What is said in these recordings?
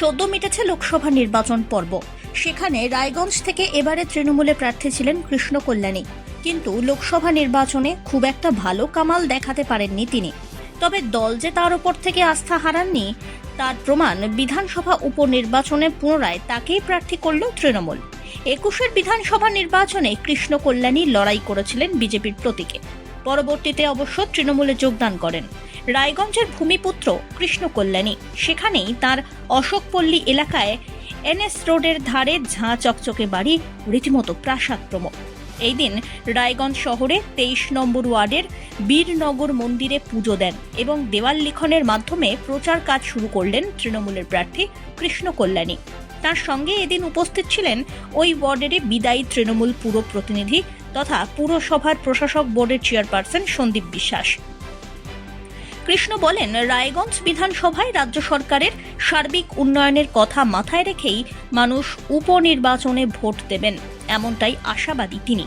সদ্য মিটেছে লোকসভা নির্বাচন পর্ব। সেখানে রায়গঞ্জ থেকে এবারে তৃণমূলে প্রার্থী ছিলেন কৃষ্ণ কল্যাণী। কিন্তু লোকসভা নির্বাচনে খুব একটা ভালো কামাল দেখাতে পারেননি তিনি। তবে দল যে তার ওপর থেকে আস্থা হারাননি, তার প্রমাণ বিধানসভা উপনির্বাচনে পুনরায় তাকেই প্রার্থী করল তৃণমূল। একুশের বিধানসভা নির্বাচনে কৃষ্ণ কল্যাণী লড়াই করেছিলেন বিজেপির প্রতীকে। পরবর্তীতে অবশ্য তৃণমূলে যোগদান করেন। রায়গঞ্জের ভূমিপুত্র কৃষ্ণ কল্যাণী সেখানেই তার অশোকপল্লী এলাকায় এনএস রোডের ধারে ঝাঁ চকচকে বাড়ি, রীতিমতো প্রাসাদপ্রম এই দিন রায়গঞ্জ শহরে তেইশ নম্বর ওয়ার্ডের বীরনগর মন্দিরে পুজো দেন এবং দেওয়াল লিখনের মাধ্যমে প্রচার কাজ শুরু করলেন তৃণমূলের প্রার্থী কৃষ্ণ কল্যাণী তার সঙ্গে এদিন উপস্থিত ছিলেন ওই ওয়ার্ডেরই বিদায়ী তৃণমূল পুর প্রতিনিধি তথা পুরসভার প্রশাসক বোর্ডের চেয়ারপারসন সন্দীপ বিশ্বাস। কৃষ্ণ বলেন, রায়গঞ্জ বিধানসভায় রাজ্য সরকারের সার্বিক উন্নয়নের কথা মাথায় রেখেই মানুষ উপনির্বাচনে ভোট দেবেন, এমনটাই আশাবাদী তিনি।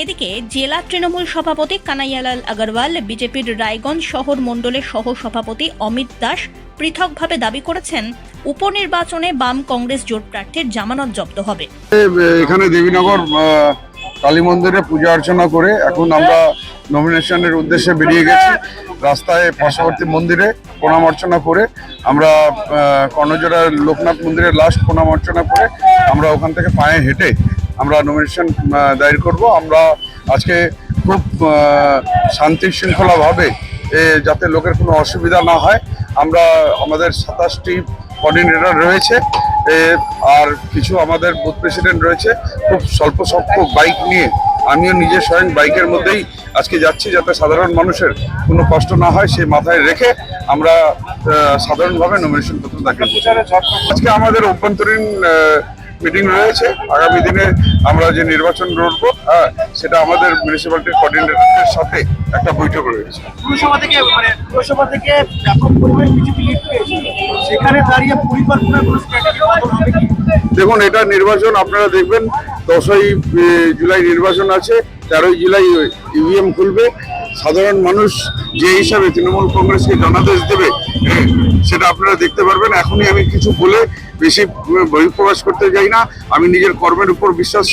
এদিকে জেলা তৃণমূল সভাপতি কানাইয়ালাল আগরওয়াল, বিজেপির রায়গঞ্জ শহর মণ্ডলের সহ সভাপতি অমিত দাস পৃথকভাবে দাবি করেছেন, উপনির্বাচনে বাম কংগ্রেস জোট প্রার্থীর জামানত জব্দ হবে। এখানে দেবীনগর কালী মন্দিরে পূজা অর্চনা করে এখন আমরা নমিনেশনের উদ্দেশ্যে বেরিয়ে গেছি। রাস্তায় পার্শ্ববর্তী মন্দিরে প্রণাম অর্চনা করে আমরা আহ, কর্ণজোড়া লোকনাথ মন্দিরে লাস্ট প্রণাম অর্চনা করে আমরা ওখান থেকে পায়ে হেঁটে আমরা নমিনেশন দায়ের করব। আমরা আজকে খুব শান্তি শৃঙ্খলাভাবে যাতে লোকের কোনো অসুবিধা না হয় আমরা আমাদের সাতাশটি কোঅর্ডিনেটর রয়েছে। আর কিছু আমাদের বুথ প্রেসিডেন্ট রয়েছে। খুব স্বল্প সংখ্যক বাইক নিয়ে। আমিও নিজে স্বয়ং বাইকের মধ্যেই আজকে যাচ্ছি যাতে সাধারণ মানুষের কোনো কষ্ট না হয় সে মাথায় রেখে আমরা সাধারণভাবে নমিনেশন পত্র দাখিল করছি। আজকে আমাদের অভ্যন্তরীণ মিটিং রয়েছে। আগামী দিনে আমরা যে নির্বাচন লড়বো হ্যাঁ সেটা আমাদের মিউনিসিপ্যালিটির কোঅর্ডিনেটরের সাথে একটা বৈঠক রয়েছে। পুরসভা থেকে মানে পুরসভা থেকে ব্যাপক পরিমাণ বিজেপি সেখানে দাঁড়িয়ে পরিকল্পনা কোনো স্ট্র্যাটেজি হবে কি? দেখুন এটা নির্বাচন আপনারা দেখবেন দশই জুলাই নির্বাচন আছে। তেরোই জুলাই ইভিএম খুলবে। সাধারণ মানুষ যে হিসাবে তৃণমূল কংগ্রেসকে জনাদেশ দেবে হ্যাঁ, সেটা আপনারা দেখতে পারবেন। এখনই আমি কিছু বলে বেশি বহিঃপ্রকাশ করতে যাই না। আমি নিজের কর্মের উপর বিশ্বাস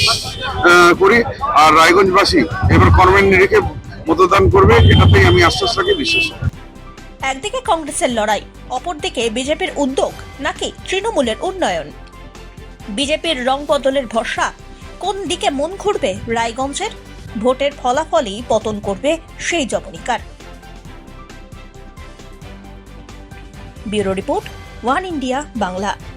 করি। আর রায়গঞ্জবাসী এবার কর্মের নিরিখে মতদান করবে এটাতেই আমি আশ্বাস রাখি বিশ্বাস। একদিকে কংগ্রেসের লড়াই অপরদিকে বিজেপির উদ্যোগ নাকি তৃণমূলের উন্নয়ন? বিজেপির রং বদলের ভরসা কোন দিকে মন ঘুরবে রায়গঞ্জের? ভোটের ফলাফলই পতন করবে সেই জবনিকার। Bureau report One India Bangla.